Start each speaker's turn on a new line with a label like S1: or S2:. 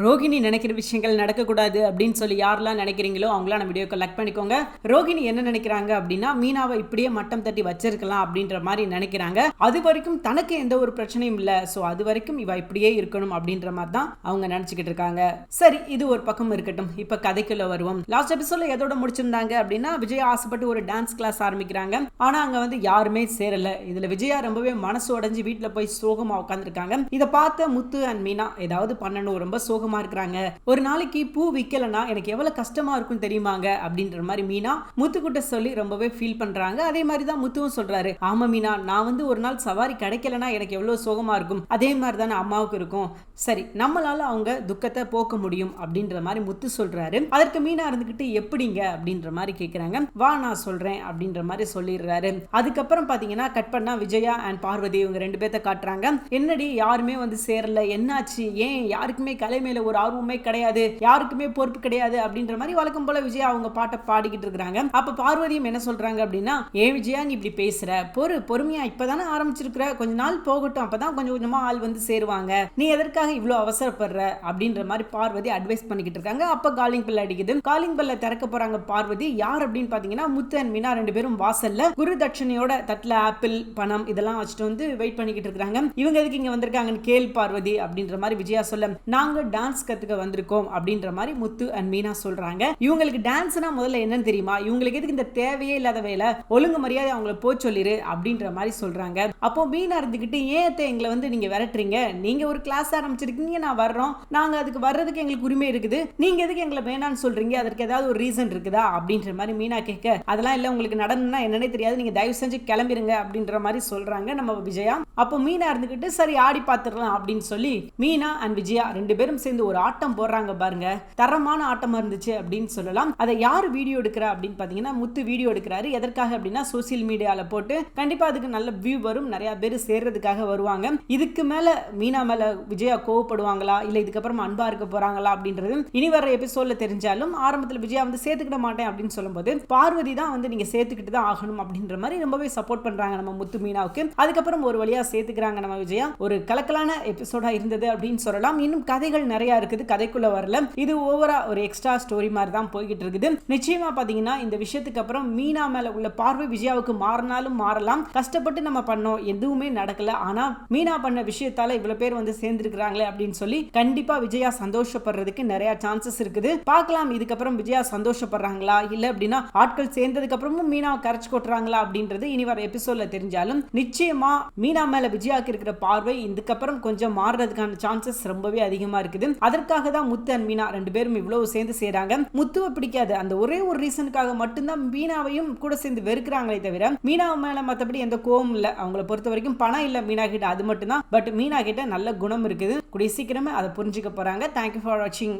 S1: ரோகிணி நினைக்கிற விஷயங்கள் நடக்கக்கூடாது அப்படின்னு சொல்லி யாரெல்லாம் நினைக்கிறீங்களோ அவங்களாம் நம்ம வீடியோ கலெக்ட் பண்ணிக்கோங்க. ரோகிணி என்ன நினைக்கிறாங்க அப்படின்னா மீனாவை இப்படியே மட்டம் தட்டி வச்சிருக்கலாம் அப்படின்ற மாதிரி நினைக்கிறாங்க. அது வரைக்கும் தனக்கு எந்த ஒரு பிரச்சனையும் இல்லை. ஸோ அது வரைக்கும் இவ இப்படியே இருக்கணும் அப்படின்ற மாதிரி தான் அவங்க நினைச்சுக்கிட்டு இருக்காங்க. சரி இது ஒரு பக்கம் இருக்கட்டும். இப்ப கதைக்குள்ள வருவோம். லாஸ்ட் எபிசோட்ல எதோட முடிச்சிருந்தாங்க அப்படின்னா விஜய் ஆசைப்பட்டு ஒரு டான்ஸ் கிளாஸ் ஆரம்பிக்கிறாங்க. ஆனா அங்க வந்து யாருமே சேரல. இதுல விஜயா ரொம்பவே மனசு உடஞ்சி வீட்டுல போய் சோகமா உட்காந்துருக்காங்க இதை பார்த்த முத்து அண்ட் மீனா ஏதாவது பண்ணணும் ரொம்ப சோகமா இருக்கிறாங்க. ஒரு நாளைக்கு பூ விற்கலன்னா எனக்கு எவ்வளவு கஷ்டமா இருக்கும் தெரியுமாங்க? அப்படின்ற மாதிரி மீனா முத்துக்கிட்ட சொல்லி ரொம்பவே ஃபீல் பண்றாங்க. அதே மாதிரி தான் முத்துவும் சொல்றாரு. ஆமா மீனா நான் வந்து ஒரு நாள் சவாரி கிடைக்கலனா எனக்கு எவ்வளவு சோகமா இருக்கும். அதே மாதிரி தானே அம்மாவுக்கு இருக்கும். சரி நம்மளால அவங்க துக்கத்தை போக்க முடியும் அப்படின்ற மாதிரி முத்து சொல்றாரு. அதற்கு மீனா இருந்துகிட்டு எப்படிங்க? அப்படின்ற மாதிரி கேக்குறாங்க. வா நான் சொல்றேன் அப்படின்ற மாதிரி சொல்லிடுறாரு. அதுக்கப்புறம் பாத்தீங்கன்னா கட் பண்ணா விஜயா அண்ட் பார்வதி இவங்க ரெண்டு பேர்த்த காட்டுறாங்க. என்னடி யாருமே வந்து சேரல. என்னாச்சு? ஏன்? யாருக்குமே கலை மேல ஒரு ஆர்வமே கிடையாது யாருக்குமே பொறுப்பு கிடையாது அப்படின்ற மாதிரி வழக்கம் போல விஜயா அவங்க பாட்டை பாடிக்கிட்டு இருக்காங்க அப்ப பார்வதியும் என்ன சொல்றாங்க அப்படின்னா ஏன் விஜயா நீ இப்படி பேசுற. பொறு பொறுமையா இப்பதானே ஆரம்பிச்சிருக்கிற. கொஞ்ச நாள் போகட்டும். அப்பதான் கொஞ்சம் கொஞ்சமா ஆள் வந்து சேருவாங்க. நீ எதற்காக இவ்வளவு அவசரப்படுற? அப்படின்ற மாதிரி பார்வதி அட்வைஸ் பண்ணிக்கிட்டு இருக்காங்க. அப்ப காலிங் பெல் அடிக்குது. காலிங் பெல்ல திறக்க போறாங்க பார்வதி. யார் அப்படின்னு பாத்தீங்கன்னா முத்து அண்ட் மீனா ரெண்டு பேரும் வாசல்ல குரு தட்சணையோட தட்டுல ஆப்பிள் பணம் இதெல்லாம் வச்சுட்டு வந்து வெயிட் பண்ணிக்கிட்டு இருக்காங்க இவங்க எதுக்கு இங்க வந்திருக்காங்கன்னு கேள் பார்வதி அப்படின்ற மாதிரி விஜயா சொல்ல நாங்க டான்ஸ் கத்துக்க வந்திருக்கோம் அப்படின்ற மாதிரி முத்து அண்ட் மீனா சொல்றாங்க. இவங்களுக்கு டான்ஸ்னா முதல்ல என்னன்னு தெரியுமா? இவங்களுக்கு எதுக்கு இந்த தேவையே இல்லாத வேலை? ஒழுங்கு மரியாதை அவங்கள போ சொல்லிடு அப்படின்ற மாதிரி சொல்றாங்க. அப்போ மீனா இருந்துக்கிட்டு ஏன் எங்களை வந்து நீங்க விரட்டுறீங்க? நீங்க ஒரு கிளாஸ் ஆரம்பிச்சிருக்கீங்க நான் வர்றோம். நாங்க அதுக்கு வர்றதுக்கு எங்களுக்கு உரிமை இருக்குது. நீங்க எதுக்கு எங்களை வேணான்னு சொல்றீங்க? அதற்கு ஏதாவது ஒரு ரீசன் இருக்குதா? அப்படின்ற மாதிரி மீனா கேட்க அதெல்லாம் இல்லை உங்களுக்கு நடனம்னா என்னன்னே தெரியாது. நீங்க தயவு செஞ்சு கிளம்பிருங்க அப்படின்ற மாதிரி சொல்றாங்க நம்ம விஜயா. அப்போ மீனா இருந்துக்கிட்டு சரி ஆடி பார்த்துடலாம் அப்படின்னு சொல்லி மீனா அண்ட் விஜயா ரெண்டு பேரும் சேர்ந்து ஒரு ஆட்டம் போடுறாங்க பாருங்க. தரமான ஆட்டமா இருந்துச்சு அப்படின்னு சொல்லலாம். அதை யார் வீடியோ எடுக்கிறா அப்படின்னு பாத்தீங்கன்னா முத்து வீடியோ எடுக்கிறாரு. எதற்காக அப்படின்னா சோசியல் மீடியால போட்டு கண்டிப்பா அதுக்கு நல்ல வியூ வரும். நிறைய பேர் சேர்றதுக்காக வருவாங்க. இதுக்கு மேல மீனா மேல விஜயா கோவப்படுவாங்களா? இல்ல இதுக்கப்புறம் அன்பா இருக்க போறாங்களா? அப்படின்றது இனி வர எபிசோட்ல தெரிஞ்சாலும் ஆரம்பத்துல விஜயா வந்து சேர்த்துக்கிட மாட்டேன் அப்படின்னு சொல்லும்போது பார்வதி தான் வந்து நீங்க சேர்த்துக்கிட்டு தான் ஆகணும் அப்படின்ற மாதிரி ரொம்பவே சப்போர்ட் பண்றாங்க நம்ம முத்து மீனாவுக்கு. அதுக்கப்புறம் ஒரு வழியா சேர்த்துக்கிறாங்க நம்ம விஜயா. ஒரு கலக்கலான எபிசோடா இருந்தது அப்படின்னு சொல்லலாம். இன்னும் கதைகள் நிறைய இருக்குது. கதைக்குள்ள வரல. இது ஓவரா ஒரு எக்ஸ்ட்ரா ஸ்டோரி மாதிரி தான் போய்கிட்டு இருக்குது. நிச்சயமா பாத்தீங்கன்னா இந்த விஷயத்துக்கு அப்புறம் மீனா மேல உள்ள பார்வை விஜயாவுக்கு மாறினாலும் மாறலாம். கஷ்டப்பட்டு நம்ம பண்ணோம். எதுவுமே நடக்கல. ஆனா மீனா பண்ண விஷயத்தால இவ்வளவு பேர் வந்து சேர்ந்திருக்கிறாங்களே அப்படின்னு சொல்லி கண்டிப்பா விஜயா சந்தோஷப்படுறதுக்கு நிறைய சான்சஸ் இருக்குது. பார்க்கலாம். இதுக்கப்புறம் விஜயா சந்தோஷப்படுறாங்களா? இல்ல அப்படின்னா ஆட்கள் சேர்ந்ததுக்கு அப்புறமும் மீனாவை கரைச்சு கொட்டுறாங்களா அப்படின்றது இனி வர எபிசோட்ல தெரிஞ்சாலும் நிச்சயமா மீனா மேல விஜயாக்கு இருக்கிற பார்வை இதுக்கப்புறம் கொஞ்சம் மாறுறதுக்கான சான்சஸ் ரொம்பவே அதிகமா இருக்குது. அதற்காக தான் முத்து அண்ட் மீனா ரெண்டு பேரும் இவ்வளவு சேர்ந்து செய்றாங்க முத்துவை பிடிக்காது. அந்த ஒரே ஒரு ரீசனுக்காக மட்டும்தான் மீனாவையும் கூட சேர்ந்து வெறுக்கிறாங்களே தவிர மீனா மேல மற்றபடி எந்த கோவம் இல்லை. அவங்கள பொறுத்த வரைக்கும் பணம் இல்லை மீனா கிட்ட. அது மட்டும்தான். பட் மீனா கிட்ட நல்ல குணம் இருக்குது. கூடிய சீக்கிரமே அதை புரிஞ்சுக்க போறாங்க. தேங்க்யூ ஃபார் வாட்சிங்